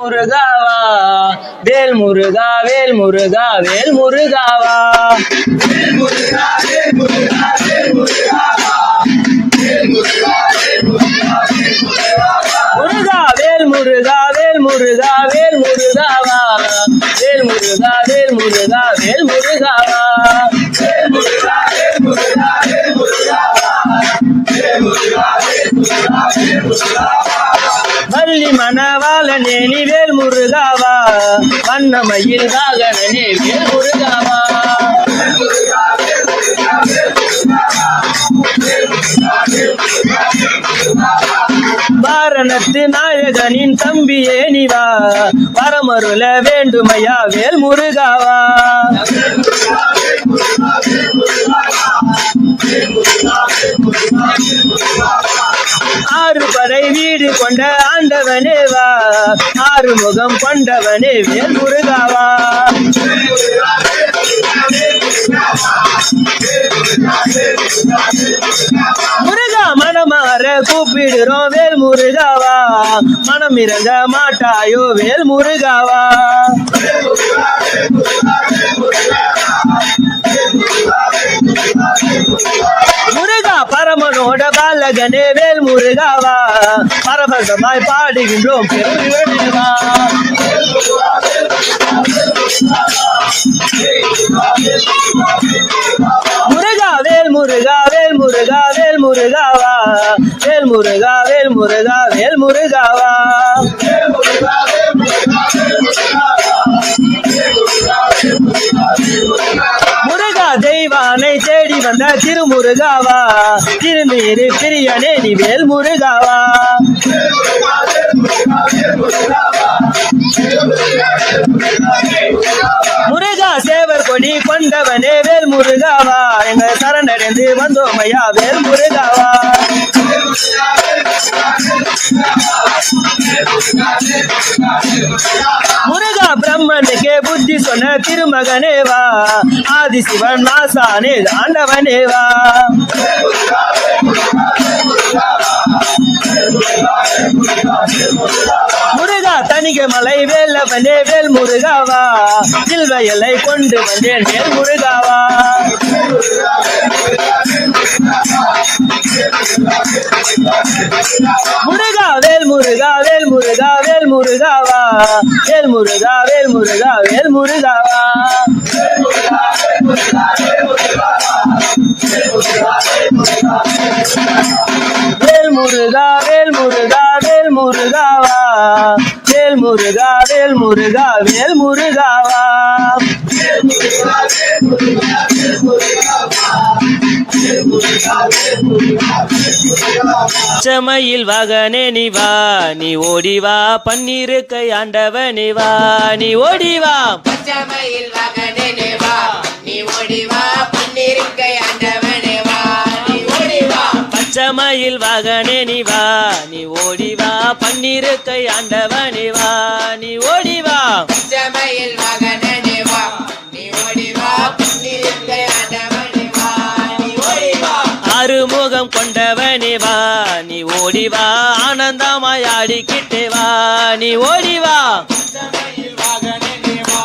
முருகாவா வேல் முருகா வேல் முருகா வேல் முருகாவா முருகா வேல் முருகா வேல் முருகா வேல் முருகாவா வேல் முருகா வேல் முருகா வேல் முருகாவா மணவாளனே நிவேல் முருகாவா? வண்ணமயில் வாகனனே வேல் முருகாவா? வாரணத்து நாயகனின் தம்பியே நிவா வரமருள வேண்டுமையா வேல் முருகாவா? படை வீடு கொண்ட ஆண்டவனே வா. ஆறுமுகம் கொண்டவனே வேல் முருகாவா முருகா மனமாற கூப்பிடுறோம் வேல் முருகாவா மனம் இறங்க மாட்டாயோ வேல் முருகாவா Thank you. உன்னோட பாலகனே வேல் முருகாவா பரபரமாய் பாடுகின்றோம் பெருவா முருகா வேல் முருகா வேல் முருகா வேல் முருகாவா வேல் முருகா வேல் முருகா வேல் முருகாவா பிறந்த திருமுருகாவா? திருநீரு பிரியனே நீ வேல் முருகாவா? முருகா சேவர் கொடி கொண்டவனே வேல் முருகாவா? எங்க சரணடைந்து வந்தோமையா வேல் முருகாவா? முருகா பிரம்மனுக்கே புத்தி சொன்ன திருமகனேவா ஆதி சிவன் மாசானே ஆண்டவனேவா முருகா தனிக மலை வேலவனே வேல் முருகாவா சில்வயலை கொண்டு வந்தேன் வேல் முருகாவா முருகா வேல் முருகா வேல் முருகா வேல் முருகாவா வேல் முருகா வேல் முருகா வேல் முருகாவா வேல் முருகா வேல் முருகா வேல் முருகாவா வேல் முருகா வேல் முருகா வேல் முருகாவா செமையில் வகனே நீ வா நீ ஓடி வா பன்னிருக்கை ஆண்டவனே வா நீ ஓடி வா. பச்சமையில் மகனே வா நீ ஓடி வா பன்னிருக்கை ஆண்டவனே வா நீ பச்சமையில் வகனே நீ வா நீ ஓடி வா பன்னிருக்கை ஆண்டவனே வா நீ ஓடி வா. பச்சமையில் கொண்டவனே வா நீ ஓடி வா ஆனந்தமாய் ஆடிக்கிட்டே வா நீ ஓடி வா. பச்சமையில் மகனே வா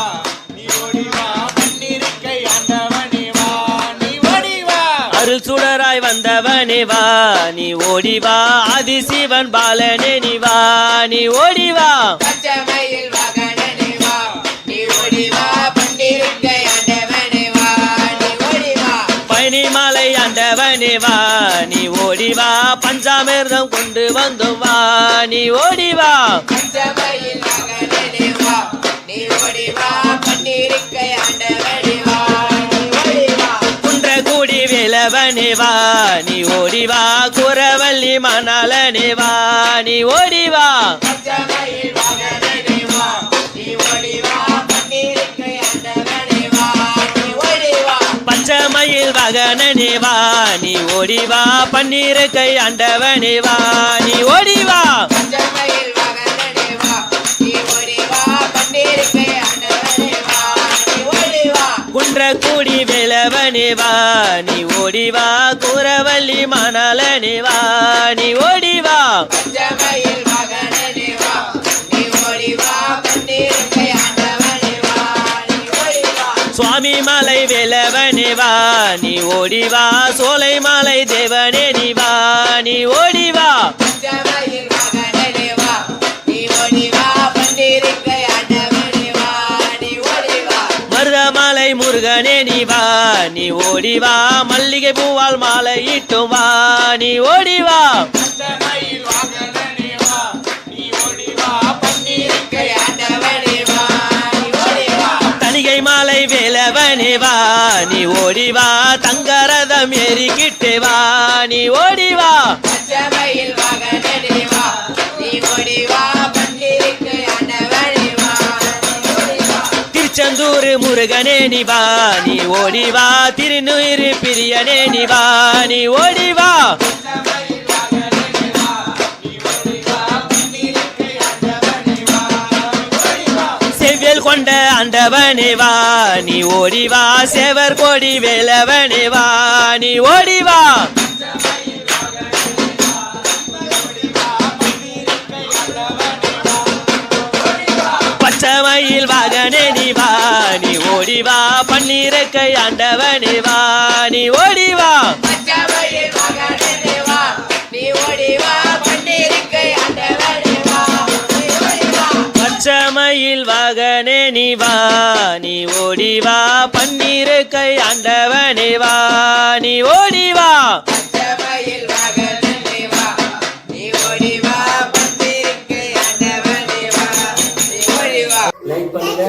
நீ ஓடி வா பன்னிருக்கை ஆண்டவனே வா நீ ஓடி வா. அருள் சுடராய் வந்தவனே வா நீ ஓடி வா ஆதிசிவன் பாலனே நீ வா நீ ஓடி வா. பன்னிருக்கை ஆண்டவனே வா நீ ஓடி வா. பனிமலை ஆண்டவனே வா நீ ஓடி வா பஞ்சாமிர்தம் கொண்டு வந்தோம் வா. நீ ஓடி வா. பஞ்சமையில் மகனே வா. நீ ஓடி வா. பன்னிருக்கை ஆண்டவனே வா. நீ ஓடி வா. குன்றகுடி வேலவனே வா. நீ ஓடி வா. குரவள்ளி மணாலனே வா. நீ ஓடி மகனே வா நீ ஓடி வா பன்னிருக்கை ஆண்டவனே வா நீ ஓடி வா. குன்றக்குடி வேலவனே வா நீ ஓடி வா குரவள்ளி மணாலனே வா நீ ஓடி வா. பஞ்சமையில் வேலவனே வா நீ ஓடி வா. சோலை மாலை தேவனே நீ வா நீ ஓடி வா. பச்சைமயில் மகனே வா நீ ஓடி வா. பன்னிருக்கை ஆண்டவனே வா நீ ஓடி வா. மருதமலை முருகனே நீ வா நீ ஓடி வா. மல்லிகை பூவால் மாலை இட்டும் வா நீ ஓடி வா பன்னிருக்கை ஆண்டவனே வா. நீ ஓடி வா. திருச்செந்தூர் முருகனே நீ வா. நீ ஓடி வா. திருநுயிர் பிரியனே நீ வா. நீ ஓடி கொண்ட ஆண்டவனே நீ ஓடிவா சேவர் கோடி வேலவனே நீ ஓடிவா வா. பச்சைமயில் வாகனே நீ வா நீ ஓடி பன்னீரக்கை ஆண்டவனே நீ ஓடிவா வானில் வாகனே நீ வா நீ ஓடிவா பன்னீரு கை ஆண்டவனே வா நீ ஓடிவா லைக் பண்ணுங்க.